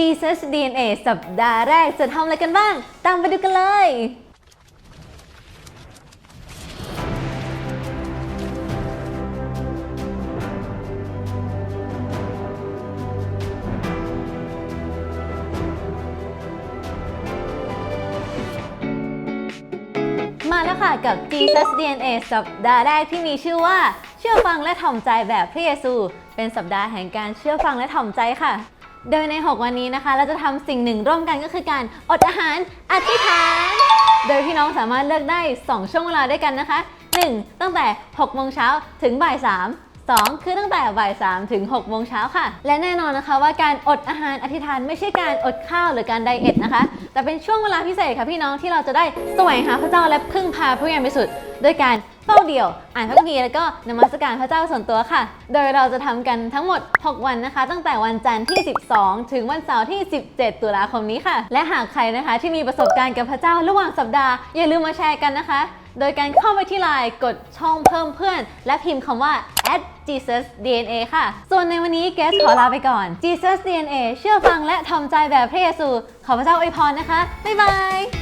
Jesus DNA สัปดาห์แรกจะทำอะไรกันบ้าง ตามไปดูกันเลยมาแล้วค่ะกับ Jesus DNA สัปดาห์แรกที่มีชื่อว่า เชื่อฟังและถ่อมใจแบบพระเยซู เป็นสัปดาห์แห่งการเชื่อฟังและถ่อมใจค่ะ โดยใน 6 วันนี้นะคะ เราจะทำสิ่งหนึ่งร่วมกันก็คือการอดอาหารอธิษฐาน โดยพี่น้องสามารถเลือกได้ 2 ช่วงเวลาด้วยกันนะคะ 1. ตั้งแต่6โมงเช้าถึงบ่าย3 2 คือตั้งแต่บ่าย3ถึง6โมงเช้าค่ะ และแน่นอนนะคะว่าการอดอาหารอธิษฐานไม่ใช่การอดข้าวหรือการไดเอทนะคะ แต่เป็นช่วงเวลาพิเศษค่ะพี่น้องที่เราจะได้แสวงหาพระเจ้าและพึ่งพาพระวิญญาณบริสุทธิ์ด้วยการเฝ้าเดี่ยว อ่านพระคัมภีร์แล้วก็นมัสการพระเจ้าส่วนตัวค่ะ โดยเราจะทำกันทั้งหมด 6 วันนะคะ ตั้งแต่วันจันทร์ที่ 12 ถึงวันเสาร์ที่ 17 ตุลาคมนี้ค่ะ และหากใครนะคะที่มีประสบการณ์กับพระเจ้าระหว่างสัปดาห์อย่าลืมมาแชร์กันนะคะ โดยการเข้าไปที่ไลน์กดช่องเพิ่มเพื่อน และพิมพ์คำว่า at Jesus DNA ค่ะ ส่วนในวันนี้เกสขอลาไปก่อน Jesus DNA เชื่อฟังและทำใจแบบพระเยซู ขอพระเจ้าอวยพรนะคะ บ๊ายบาย